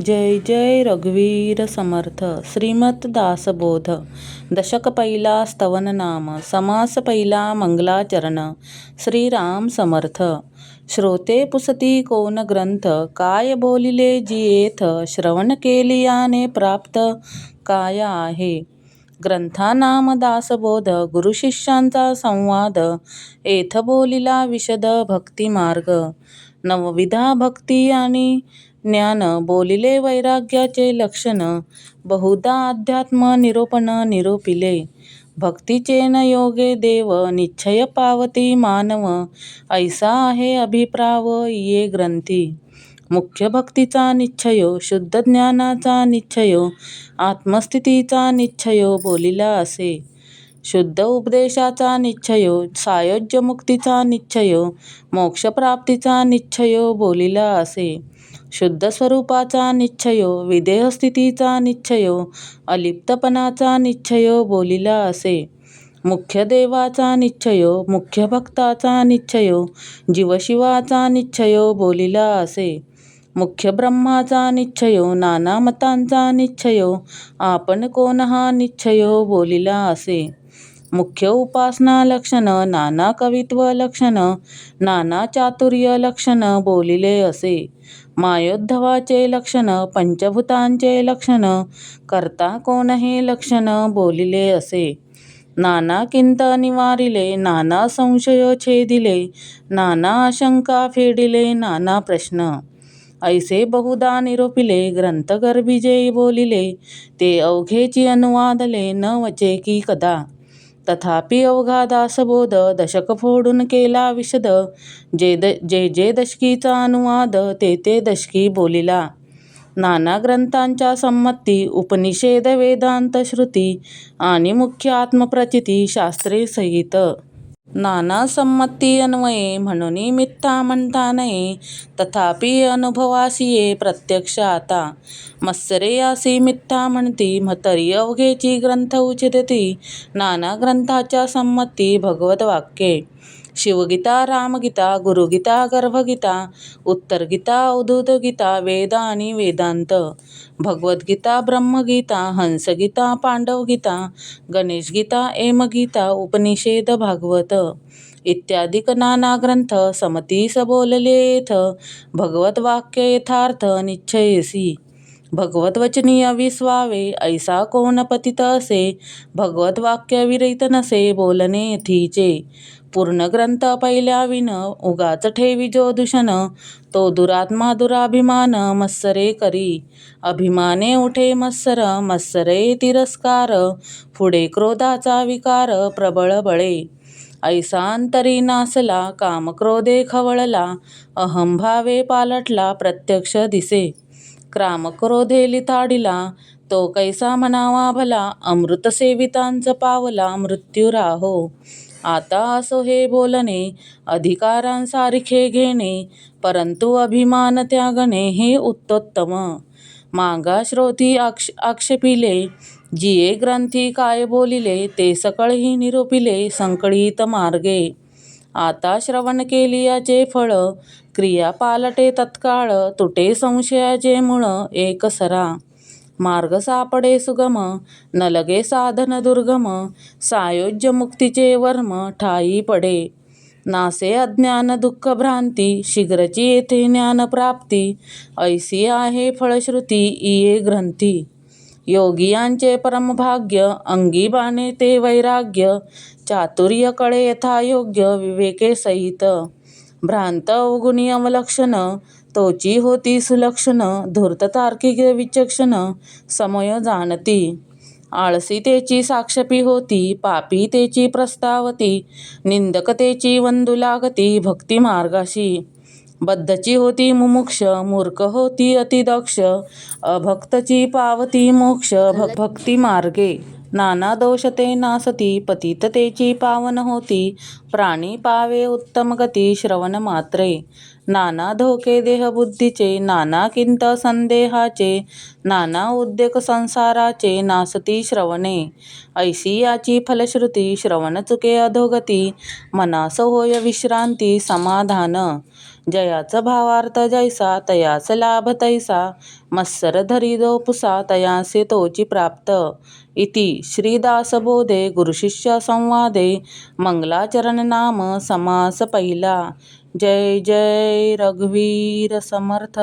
जय जय रघुवीर समर्थ। श्रीमत दासबोध। दशक पहिला स्तवन नाम समास पहिला मंगलाचरण। श्रीराम समर्थ। श्रोते पुसती कोण ग्रंथ काय बोलिले जियेथ? श्रवण केलियाने प्राप्त काय आहे? ग्रंथानाम दासबोध गुरुशिष्यांचा संवाद येथ बोलिला विशद भक्ती मार्ग नवविधा भक्ती आणि ज्ञान बोलिले वैराग्याचे लक्षण बहुधा अध्यात्म निरोपण निरोपिले. भक्तीचे न योगे देव निश्चय पावती मानव ऐसा आहे अभिप्राव ये ग्रंथी. मुख्य भक्तीचा निश्चयो शुद्ध ज्ञानाचा निश्चयो आत्मस्थितीचा निश्चयो बोलिला असे. शुद्ध उपदेशाचा निश्चयो सायोज्य मुक्तीचा निश्चयो मोक्षप्राप्तीचा निश्चयो बोलिला असे. शुद्ध स्वरूपाचा निश्चयो विदेहस्थितीचा निश्चयो अलिप्तपणाचा निश्चयो बोलिला असे. मुख्य देवाचा निश्चयो मुख्य भक्ताचा निश्चयो जीवशिवाचा निश्चयो बोलिला असे. मुख्य ब्रह्माचा निश्चयो नाना मतांचा निश्चयो आपण कोण हा निश्चयो बोलिला असे. मुख्य उपासना लक्षण नाना कवित्व लक्षण नाना चातुर्य लक्षण बोलिले असे. मायोद्धवाचे लक्षण पंचभूतांचे लक्षण करता कोण हे लक्षण बोलिले असे. नाना किंत निवारिले नाना संशय छेदिले नाना आशंका फेडिले नाना प्रश्न. ऐसे बहुधा निरोपिले ग्रंथगर्भिजे बोलिले ते अवघेची अनुवादले न वचे की कदा तथापि अवघा दासबोध दशक फोडून केला विशद. जे द जे जे दशकीचा अनुवाद ते ते दशकी बोलिला. नाना ग्रंथांच्या संमती उपनिषेद वेदांत श्रुती आणि मुख्य आत्मप्रचिती शास्त्रे सहित नाना संमती अन्वये म्हणून मिथ्या म्हणता नये. तथापि अनुभवासी ये प्रत्यक्ष आता. मत्सरे यासी मिथ्या म्हणती म्हतरी अवघेची ग्रंथ उचितती. नाना ग्रंथाच्या संमती भगवत वाक्ये. शिवगीता रामगीता गुरुगीता गर्भगीता उत्तरगीता अवधूतगीता वेद आणि वेदांत भगवद्गीता ब्रह्मगीता हंसगीता पांडवगीता गणेशगीता एमगीता उपनिषेद भागवत इत्यादिक नाना ग्रंथ समतीस बोललेथ भगवत वाक्य यथार्थ निश्चयसी भगवत वचनी अविस्वावे ऐसा कोण पतित असे? भगवत वाक्य विरहित नसे बोलणे यथीचे पूर्ण ग्रंथ पहिल्या विन उगाच ठेवी जो दूषण. तो दुरात्मा दुराभिमान मत्सरे करी. अभिमाने उठे मत्सर मत्सरे तिरस्कार. पुढे क्रोधाचा विकार प्रबळ बळे. ऐसा अंतरी नासला कामक्रोधे खवळला. अहंभावे पालटला प्रत्यक्ष दिसे. क्रामक्रोधे लिथाडिला तो कैसा म्हणावा भला अमृत सेवितांच पावला मृत्यू राहो आता असो हे बोलणे अधिकारांसारखे घेणे परंतु अभिमान त्यागणे हे उत्तोत्तम. मागा श्रोती आक्ष आक्षेपिले जिये ग्रंथी काय बोलिले ते सकळही निरोपिले संकळीत मार्गे. आता श्रवण केलियाचे फळ क्रिया पालटे तत्काळ तुटे संशयाचे मूळ एकसरा मार्ग सापडे सुगम न लगे साधन दुर्गम सायोज्य मुक्तीचे वर्म ठाई पडे. नासे अज्ञान दुःख भ्रांती शीघ्रची येथे ज्ञानप्राप्ती ऐसी आहे फळश्रुती इये ग्रंथी. योगियांचे परमभाग्य अंगी बाणे ते वैराग्य चातुर्य कळे यथायोग्य विवेके सहित. भ्रांत अवगुणी अवलक्षण तोची होती सुलक्षण धूर्त तार्किक विचक्षण समय जाणती. आळसी तेची साक्षपी होती पापी तेची प्रस्तावती निंदकतेची वंदु लागती भक्ती मार्गाशी बद्धची होती मुमुक्ष मूर्ख होती अतिदक्ष अभक्तची पावती मोक्ष भक्ती मार्गे. नाना दोष ते नासती पतिततेची पावन होती प्राणी पावे उत्तम गती श्रवण मात्रे. नाना धोके देहबुद्धीचे नाना किंत संदेहाचे नाना उद्रेक संसाराचे नासती श्रवणे. ऐसी याची फलश्रुती श्रवण चुके अधोगती मनास होय विश्रांती समाधान. जयाच भावार्थ जैसा तयास लाभ तैसा मत्सर धरिदो पुसा तयासे तोची प्राप्त. इति श्रीदासबोधे गुरुशिष्य संवादे मंगलाचरण नाम समास पहिला. जय जय रघुवीर समर्थ।